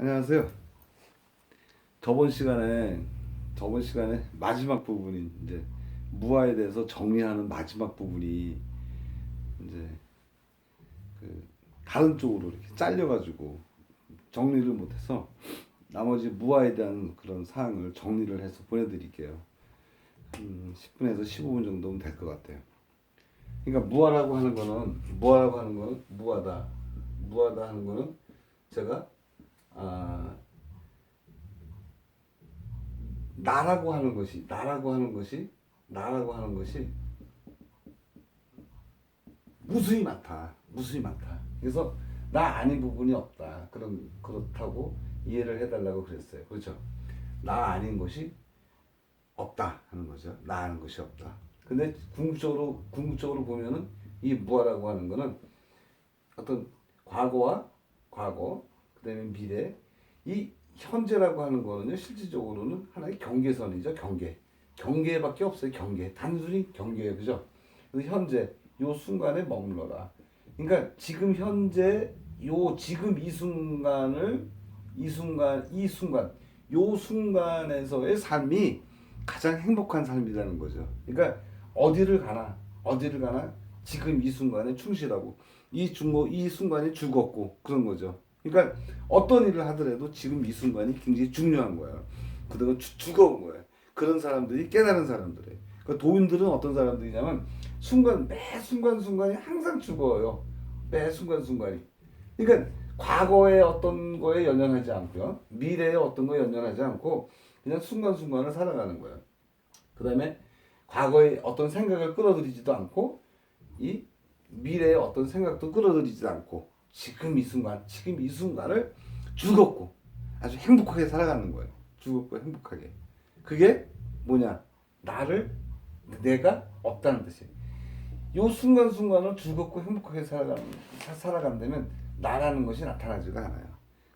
안녕하세요. 저번 시간에 저번 시간에 마지막 부분이 이제 무아에 대해서 정리하는 마지막 부분이 이제 그 다른 쪽으로 이렇게 잘려가지고 정리를 못해서 나머지 무아에 대한 그런 사항을 정리를 해서 보내드릴게요. 한 10분에서 15분 정도면 될 것 같아요. 그러니까 무아라고 하는 거는 무아라고 하는 거는 무아다. 무아다 하는 거는 제가 아 나라고 하는 것이 나라고 하는 것이 나라고 하는 것이 무수히 많다. 무수히 많다. 그래서 나 아닌 부분이 없다. 그런 그렇다고 이해를 해달라고 그랬어요. 그렇죠? 나 아닌 것이 없다 하는 거죠. 나 아는 것이 없다. 근데 궁극적으로 궁극적으로 보면은 이 무아라고 하는 거는 어떤 과거와 과거 그다음에 미래. 이 현재라고 하는 거는요 실질적으로는 하나의 경계선이죠 경계. 경계밖에 없어요 경계. 단순히 경계예요 그죠? 그래서 현재 요 순간에 머물러라. 그러니까 지금 현재 요 지금 이 순간을 이 순간 이 순간 요 순간에서의 삶이 가장 행복한 삶이라는 거죠. 그러니까 어디를 가나 어디를 가나 지금 이 순간에 충실하고 이 중고 이 순간이 죽었고 그런 거죠. 그러니까 어떤 일을 하더라도 지금 이 순간이 굉장히 중요한 거야. 그동안 주- 죽어온 거야. 그런 사람들이 깨달은 사람들이. 그 도인들은 어떤 사람들이냐면 순간 매 순간 순간이 항상 죽어요. 매 순간 순간이. 그러니까 과거의 어떤 거에 연연하지 않고요. 미래의 어떤 거에 연연하지 않고 그냥 순간 순간을 살아가는 거예요. 그 다음에 과거의 어떤 생각을 끌어들이지도 않고 이 미래의 어떤 생각도 끌어들이지 않고 지금 이 순간, 지금 이 순간을 즐겁고 아주 행복하게 살아가는 거예요. 즐겁고 행복하게. 그게 뭐냐? 나를 내가 없다는 뜻이에요. 요 순간순간을 즐겁고 행복하게 살아가는, 사- 살아간다면 나라는 것이 나타나지가 않아요.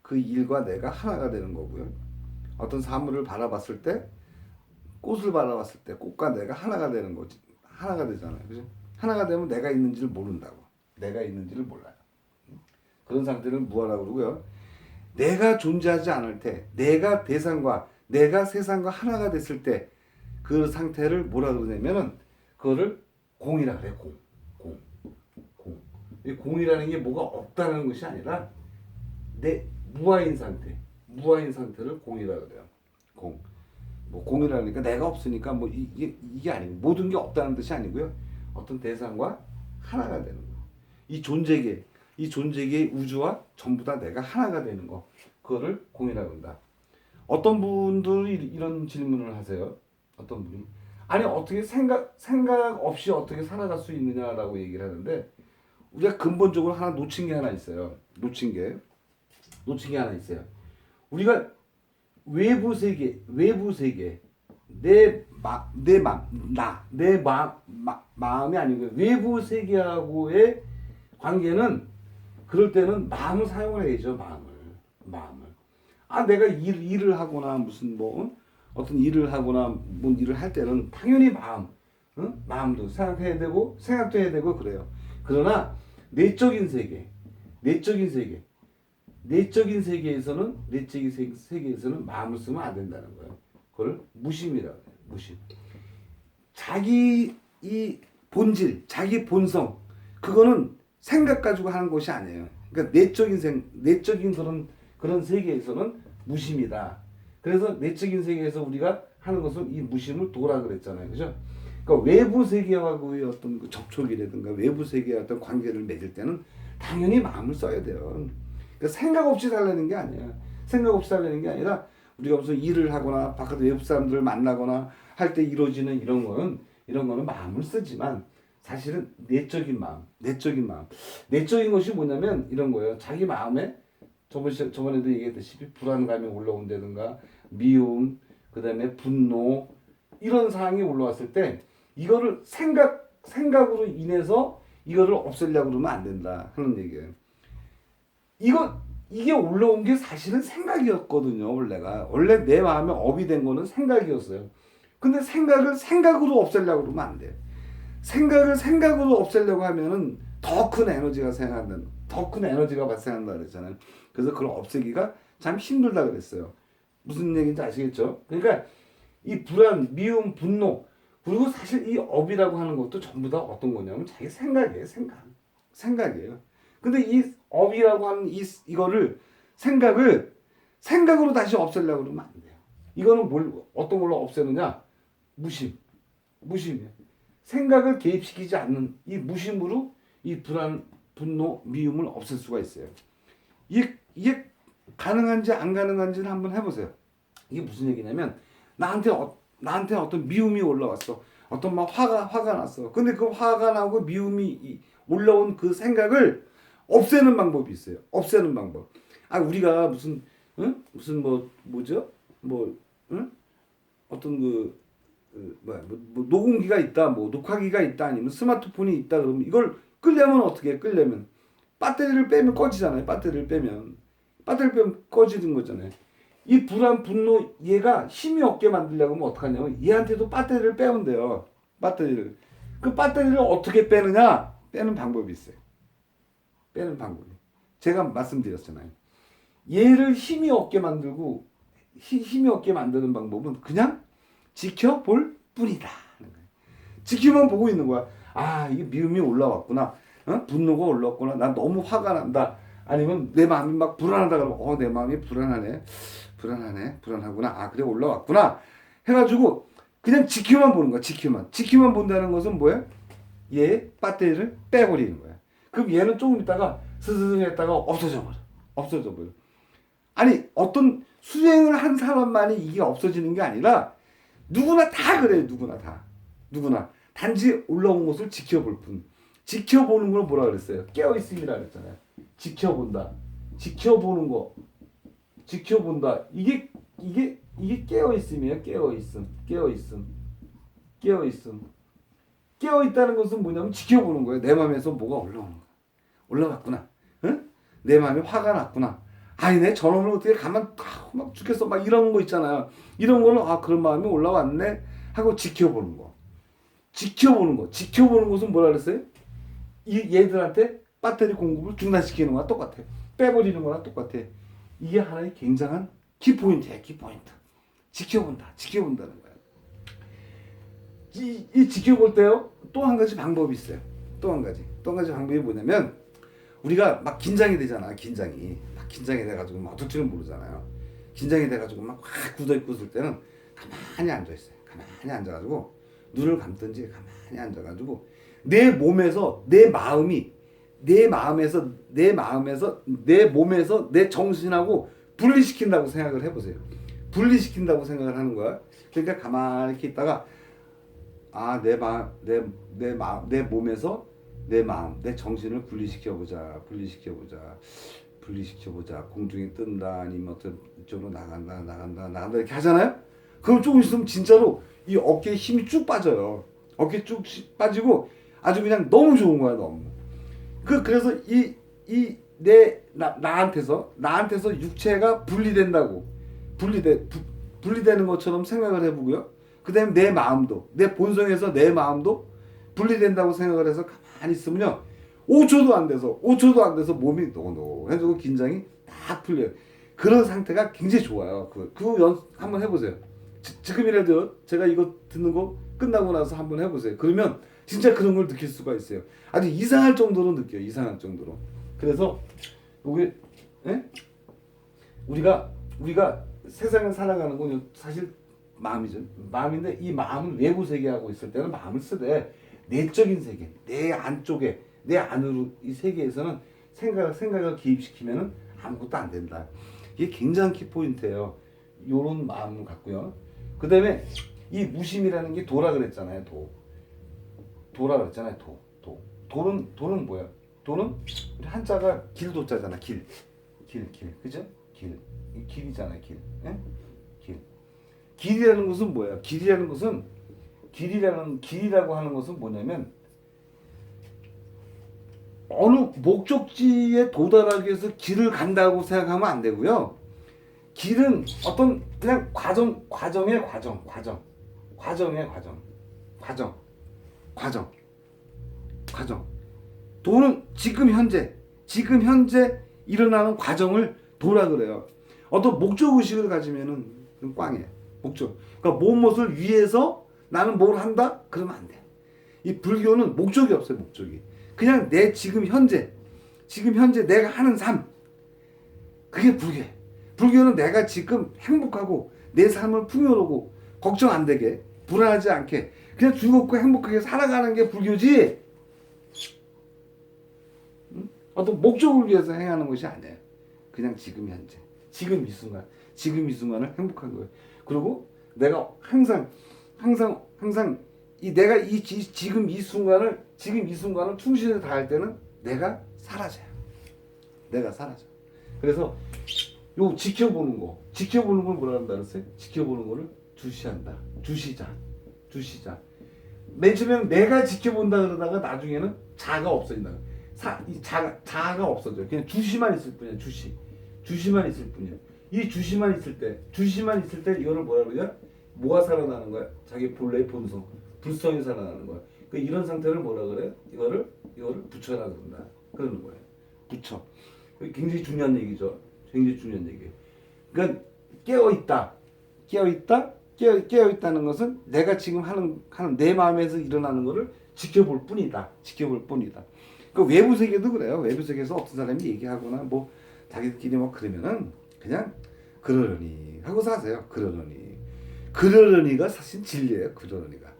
그 일과 내가 하나가 되는 거고요. 어떤 사물을 바라봤을 때 꽃을 바라봤을 때 꽃과 내가 하나가 되는 거지. 하나가 되잖아요. 그죠? 하나가 되면 내가 있는지를 모른다고. 내가 있는지를 몰라요. 그런 상태를 무하라고 그러고요. 내가 존재하지 않을 때, 내가 대상과 내가 세상과 하나가 됐을 때 그 상태를 뭐라 그러냐면은 그거를 공이라 그래. 공. 공. 공. 이 공이라는 게 뭐가 없다는 것이 아니라 내 무아인 상태. 무아인 상태를 공이라 그래요. 공. 뭐 공이라니까 내가 없으니까 뭐 이게 이게 아니고 모든 게 없다는 뜻이 아니고요. 어떤 대상과 하나가 되는 거. 이 존재계, 이 존재계의 우주와 전부 다 내가 하나가 되는 거. 그거를 공이라고 한다. 어떤 분들이 이런 질문을 하세요. 어떤 분이 아니 어떻게 생각 생각 없이 어떻게 살아갈 수 있느냐라고 얘기를 하는데 우리가 근본적으로 하나 놓친 게 하나 있어요. 놓친 게 놓친 게 하나 있어요. 우리가 외부 세계, 외부 세계, 내 마, 내 마, 나, 내 마, 마, 마음이 아니고 외부 세계하고의 관계는 그럴 때는 마음을 사용을 해야죠, 마음을, 마음을. 아, 내가 일, 일을 하거나 무슨 뭐 어떤 일을 하거나 뭔 일을 할 때는 당연히 마음, 응? 마음도 생각해야 되고 생각도 해야 되고 그래요. 그러나 내적인 세계, 내적인 세계, 내적인 세계에서는 내적인 세- 세계에서는 마음을 쓰면 안 된다는 거예요. 그걸 무심이라고 해요. 무심. 자기 이 본질, 자기 본성 그거는 생각 가지고 하는 것이 아니에요. 그러니까 내적인 생 내적인 그런 그런 세계에서는 무심이다. 그래서 내적인 세계에서 우리가 하는 것은 이 무심을 도라 그랬잖아요. 그죠? 그러니까 외부 세계하고의 어떤 그 접촉이라든가 외부 세계와 어떤 관계를 맺을 때는 당연히 마음을 써야 돼요. 그러니까 생각 없이 살려는 게 아니에요. 생각 없이 살려는 게 아니라 우리가 무슨 일을 하거나 바깥 외부 사람들을 만나거나 할 때 이루어지는 이런 거는 이런 거는 마음을 쓰지만 사실은 내적인 마음, 내적인 마음, 내적인 것이 뭐냐면 이런 거예요. 자기 마음에 저번 시 저번에도 얘기했듯이 불안감이 올라온다든가 미움, 그다음에 분노 이런 상황이 올라왔을 때 이거를 생각 생각으로 인해서 이거를 없애려고 그러면 안 된다 하는 얘기예요. 이거 이게 올라온 게 사실은 생각이었거든요 원래가 원래 내 마음에 업이 된 거는 생각이었어요. 근데 생각을 생각으로 없애려고 그러면 안 돼. 생각을 생각으로 없애려고 하면은 더 큰 에너지가 생각한다. 더큰 에너지가 발생한다 그랬잖아요. 그래서 그걸 없애기가 참 힘들다 그랬어요. 무슨 얘기인지 아시겠죠? 그러니까 이 불안, 미움, 분노 그리고 사실 이 업이라고 하는 것도 전부 다 어떤 거냐면 자기 생각이에요, 생각. 생각이에요. 근데 이 업이라고 하는 이 이거를 생각을 생각으로 다시 없애려고 그러면 안 돼요. 이거는 뭘 어떤 걸로 없애느냐? 무심. 무심이에요. 생각을 개입시키지 않는 이 무심으로 이 불안, 분노, 미움을 없앨 수가 있어요. 이게, 이게 가능한지 안 가능한지를 한번 해보세요. 이게 무슨 얘기냐면 나한테 어, 나한테 어떤 미움이 올라왔어. 어떤 막 화가 화가 났어. 근데 그 화가 나고 미움이 이- 올라온 그 생각을 없애는 방법이 있어요. 없애는 방법. 아 우리가 무슨 응? 무슨 뭐 뭐죠? 뭐 응? 어떤 그 그, 뭐야 뭐, 뭐 녹음기가 있다, 뭐 녹화기가 있다, 아니면 스마트폰이 있다 그러면 이걸 끌려면 어떻게 해? 끌려면 배터리를 빼면 꺼지잖아요. 배터리를 빼면 배터리 빼면 꺼지는 거잖아요. 이 불안, 분노 얘가 힘이 없게 만들려고 하면 어떡하냐면 얘한테도 배터리를 빼온대요. 배터리를. 그 배터리를 어떻게 빼느냐? 빼는 방법이 있어요. 빼는 방법이. 제가 말씀드렸잖아요. 얘를 힘이 없게 만들고 히- 힘이 없게 만드는 방법은 그냥 지켜볼 뿐이다. 지키만 보고 있는 거야. 아, 이게 미움이 올라왔구나. 어? 분노가 올라왔구나. 나 너무 화가 난다. 아니면 내 마음이 막 불안하다 그러면 어, 내 마음이 불안하네. 불안하네. 불안하구나. 아, 그래 올라왔구나. 해 가지고 그냥 지켜만 보는 거야. 지켜만. 지켜만 본다는 것은 뭐야? 얘 배터리를 빼버리는 거야. 그럼 얘는 조금 있다가 스스스 했다가 없어져 버려. 없어져 버려. 아니 어떤 수행을 한 사람만이 이게 없어지는 게 아니라 누구나 다 그래요. 누구나 다. 누구나. 단지 올라온 것을 지켜볼 뿐. 지켜보는 걸 뭐라 그랬어요? 깨어있음이라 그랬잖아요. 지켜본다. 지켜보는 거. 지켜본다. 이게 이게 이게 깨어있음이에요. 깨어있음. 깨어있음. 깨어있음. 깨어있다는 것은 뭐냐면 지켜보는 거예요. 내 마음에서 뭐가 올라오는 거야. 올라갔구나. 응? 내 마음에 화가 났구나. 아니 내 저놈을 어떻게 가만 아, 막 죽겠어 막 이런 거 있잖아요. 이런 거는 아 그런 마음이 올라왔네 하고 지켜보는 거. 지켜보는 거. 지켜보는 것은 뭐라 그랬어요? 이 얘들한테 배터리 공급을 중단시키는 거랑 똑같아. 빼버리는 거랑 똑같아. 이게 하나의 굉장한 키포인트야, 키포인트. 지켜본다, 지켜본다는 거야. 이, 이 지켜볼 때요, 또 한 가지 방법이 있어요. 또 한 가지. 또 한 가지 방법이 뭐냐면, 우리가 막 긴장이 되잖아, 긴장이. 막 긴장이 돼가지고 막 어떨 줄은 모르잖아요. 긴장이 돼가지고 막 확 굳어있고 있을 때는 가만히 앉아있어요. 가만히 앉아가지고, 눈을 감든지 가만히 앉아가지고, 내 몸에서, 내 마음이, 내 마음에서, 내 마음에서, 내 몸에서, 내 정신하고 분리시킨다고 생각을 해보세요. 분리시킨다고 생각을 하는 거야. 그러니까 가만히 이렇게 있다가, 아, 내 마, 내, 내 마, 내 몸에서 내 마음, 내 정신을 분리시켜 보자, 분리시켜 보자, 분리시켜보자. 공중에 뜬다, 아니면 어떤 이쪽으로 나간다, 나간다, 나간다 이렇게 하잖아요. 그럼 조금 있으면 진짜로 이 어깨에 힘이 쭉 빠져요. 어깨 쭉 빠지고 아주 그냥 너무 좋은 거야, 너무. 그 그래서 이 이 내 나 나한테서 나한테서 육체가 분리된다고 분리돼 부, 분리되는 것처럼 생각을 해보고요. 그 다음에 내 마음도 내 본성에서 내 마음도 분리된다고 생각을 해서 가만히 있으면요. 5초도 안 돼서 5초도 안 돼서 몸이 노노해지고 긴장이 딱 풀려요. 그런 상태가 굉장히 좋아요. 그, 그 연, 한번 해보세요. 지, 지금이라도 제가 이거 듣는 거 끝나고 나서 한번 해보세요. 그러면 진짜 그런 걸 느낄 수가 있어요. 아주 이상할 정도로 느껴요. 이상할 정도로. 그래서 우리 예? 우리가 우리가 세상을 살아가는 건 사실 마음이죠. 마음인데 이 마음을 외부 세계하고 있을 때는 마음을 쓰되 내적인 세계, 내 안쪽에 내 안으로 이 세계에서는 생각 생각을 기입시키면은 아무것도 안 된다. 이게 굉장한 키포인트예요. 요런 마음을 갖고요. 그다음에 이 무심이라는 게 도라 그랬잖아요. 도. 도라 그랬잖아요. 도. 도. 도는 도는 뭐야? 도는 한자가 길도자잖아. 길. 길, 길. 그죠? 길. 이 길이잖아요. 길. 예? 길. 길이라는 것은 뭐야? 길이라는 것은 길이라는 길이라고 하는 것은 뭐냐면 어느 목적지에 도달하기 위해서 길을 간다고 생각하면 안 되고요. 길은 어떤 그냥 과정 과정의 과정 과정 과정의 과정 과정 과정 과정 도는 지금 현재 지금 현재 일어나는 과정을 도라 그래요. 어떤 목적 의식을 가지면은 그건 꽝이에요. 목적. 그러니까 무엇을 위해서 나는 뭘 한다? 그러면 안 돼. 이 불교는 목적이 없어요. 목적이. 그냥 내 지금 현재, 지금 현재 내가 하는 삶. 그게 불교예요. 불교는 내가 지금 행복하고 내 삶을 풍요로고 걱정 안 되게 불안하지 않게 그냥 즐겁고 행복하게 살아가는 게 불교지. 응? 어떤 목적을 위해서 행하는 것이 아니에요. 그냥 지금 현재, 지금 이 순간, 지금 이 순간을 행복한 거예요. 그리고 내가 항상, 항상, 항상 이 내가 이 지, 지금 이 순간을 지금 이 순간을 충실히 다할 때는 내가 사라져요. 내가 사라져. 그래서 요 지켜보는 거, 지켜보는 걸 뭐라 한다 그랬어요? 지켜보는 거를 주시한다. 주시자, 주시자. 맨 처음에는 내가 지켜본다 그러다가 나중에는 자가 없어진다. 사, 이 자, 자가 없어져. 그냥 주시만 있을 뿐이야. 주시, 주시만 있을 뿐이야. 이 주시만 있을 때, 주시만 있을 때 이거를 뭐라 그러냐? 뭐가 살아나는 거야? 자기 본래의 본성, 불성이 살아나는 거야. 그 이런 상태를 뭐라 그래? 이거를 이거를 부처라 그런다. 그러는 거예요. 부처. 굉장히 중요한 얘기죠. 굉장히 중요한 얘기. 그러니까 깨어 있다. 깨어 있다. 깨어, 깨어 있다는 것은 내가 지금 하는 하는 내 마음에서 일어나는 것을 지켜볼 뿐이다. 지켜볼 뿐이다. 그 외부 세계도 그래요. 외부 세계에서 어떤 사람이 얘기하거나 뭐 자기들끼리 뭐 그러면은 그냥 그러려니 하고 사세요. 그러려니. 그러려니가 사실 진리예요. 그러려니가.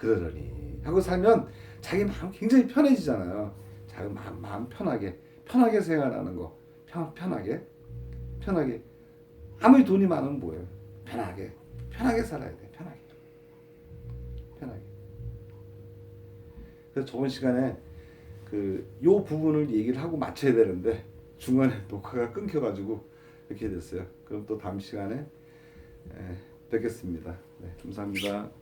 그러려니 하고 살면 자기 마음 굉장히 편해지잖아요. 자기 마음, 마음 편하게 편하게 생활하는 거. 편, 편하게 편하게 아무리 돈이 많으면 뭐예요? 편하게 편하게 살아야 돼. 편하게 편하게. 그래서 저번 시간에 그 요 부분을 얘기를 하고 맞춰야 되는데 중간에 녹화가 끊겨가지고 이렇게 됐어요. 그럼 또 다음 시간에 에, 뵙겠습니다. 네, 감사합니다.